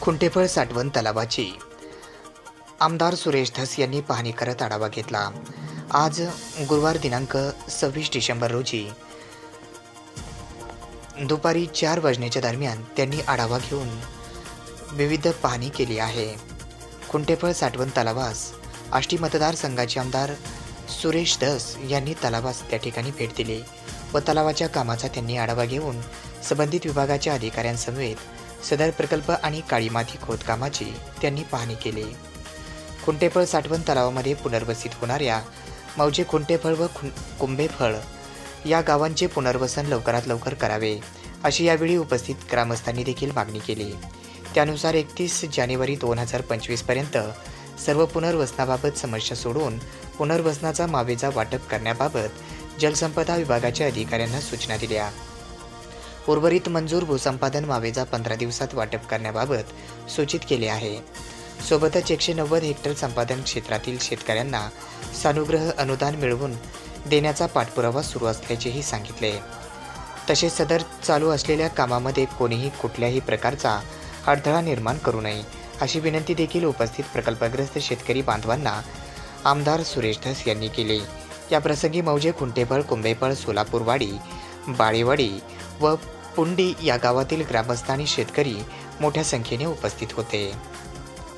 खुंटेफळ साठवण तलावाची. आमदार सुरेश धस यांनी पाहणी करत आढावा घेतला. आज गुरुवार दिनांक सव्वीस डिसेंबर रोजी. दुपारी चार वाजण्याच्या दरम्यान त्यांनी आढावा घेऊन विविध पाहणी केली आहे. खुंटेफळ साठवण तलावास आष्टी मतदारसंघाचे आमदार सुरेश धस यांनी तलावास त्या ठिकाणी भेट दिली व तलावाच्या कामाचा त्यांनी आढावा घेऊन संबंधित विभागाच्या अधिकाऱ्यांसमवेत सदर प्रकल्प आणि काळी माती खोदकामाची त्यांनी पाहणी केली. खुंटेफळ साठवण तलावामध्ये पुनर्वसित होणाऱ्या मौजे खुंटेफळ व खुं कुंभेफळ या गावांचे पुनर्वसन लवकरात लवकर करावे अशी यावेळी उपस्थित ग्रामस्थांनी देखील मागणी केली. त्यानुसार एकतीस जानेवारी दोन हजार पंचवीसपर्यंत सर्व पुनर्वसनाबाबत समस्या सोडून पुनर्वसनाचा मावेजा वाटप करण्याबाबत जलसंपदा विभागाच्या अधिकाऱ्यांना सूचना दिल्या. उर्वरित मंजूर भूसंपादन मावेजा पंधरा दिवसात वाटप करण्याबाबत सूचित केले आहे. सोबतच एकशे नव्वद हेक्टर संपादन क्षेत्रातील शेतकऱ्यांना सानुग्रह अनुदान मिळवून देण्याचा पाठपुरावा सुरू असल्याचेही सांगितले. तसेच सदर चालू असलेल्या कामामध्ये कोणीही कुठल्याही प्रकारचा अडथळा निर्माण करू नये अशी विनंती देखील उपस्थित प्रकल्पग्रस्त शेतकरी बांधवांना आमदार सुरेश धस यांनी केली. या प्रसंगी मौजे खुंटेफळ कुंभेफळ सोलापूरवाडी बाळेवाडी व पुंडी या गावातील ग्रामस्थ आणि शेतकरी मोठ्या संख्येने उपस्थित होते.